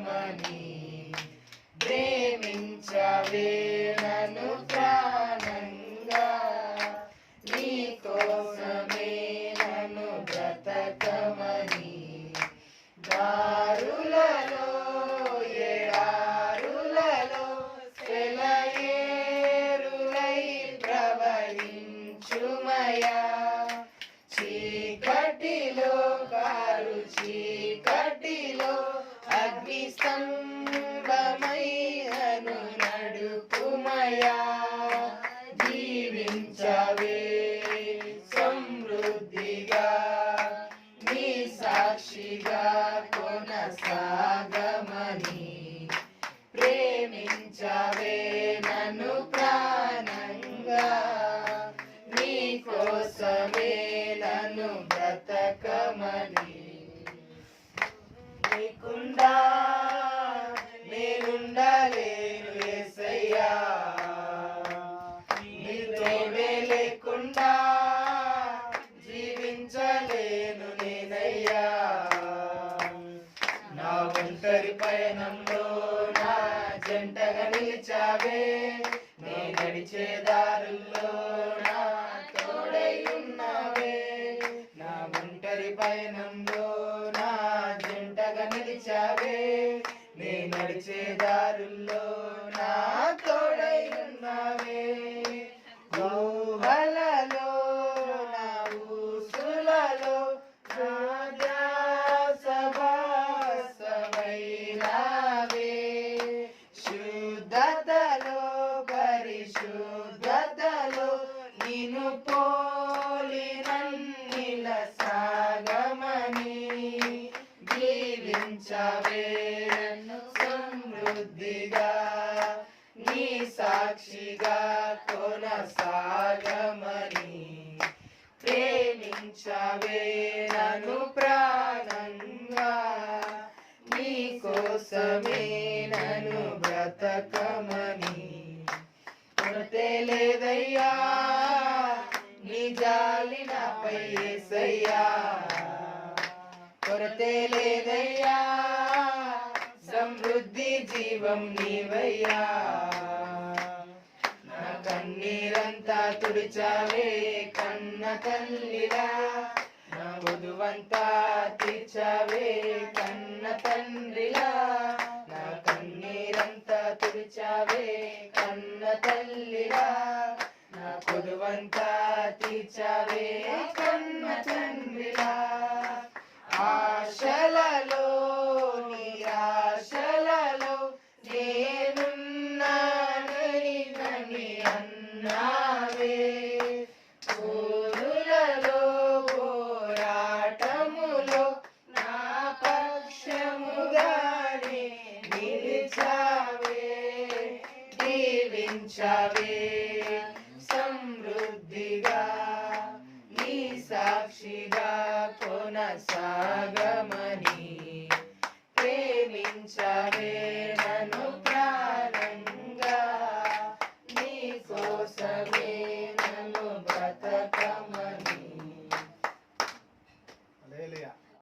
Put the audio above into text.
బ్రతకమని ప్రేమించవే నన్ను ప్రాణంగా. నీ కోసమే నన్ను బ్రతకమని దారులలో ఎడారులలో సెలయేరులై ప్రవహించుమయా. చీకటిలో కారు చీ సాక్షిగా కొనసాగమని నా జంటగా నిలిచావే. నే నడిచే దారుల్లో నా తోడై ఉన్నావే. నా ఒంటరి పయనంలో నా జంటగా నిలిచావే. నే నడిచే దారుల్లో నా తోడై ఉన్నావే. నిన్ను పోలినన్నిల సాగమని జీవించవే నన్ను సమృద్ధిగా నీ సాక్షిగా కొనసాగమని ప్రేమించవే ప్రాణంగా నీ కోసమే నను బ్రతకమని. కొరతే లేదయ్యా యేసయ్యా కొరతే లేదయ్యా. సమృద్ధి జీవం నీవయ్యా. నా కన్నీరంతా తుడిచావే కన్న తల్లిలా నా వధువంతా తీర్చావే కన్న తండ్రిలా నా కన్నీరంతా తుడిచావే కన్న తల్లిలా నా కొదువంతా తీర్చావే సాగమని ప్రేమించవే నన్ను ప్రాణంగా నీ కోసమే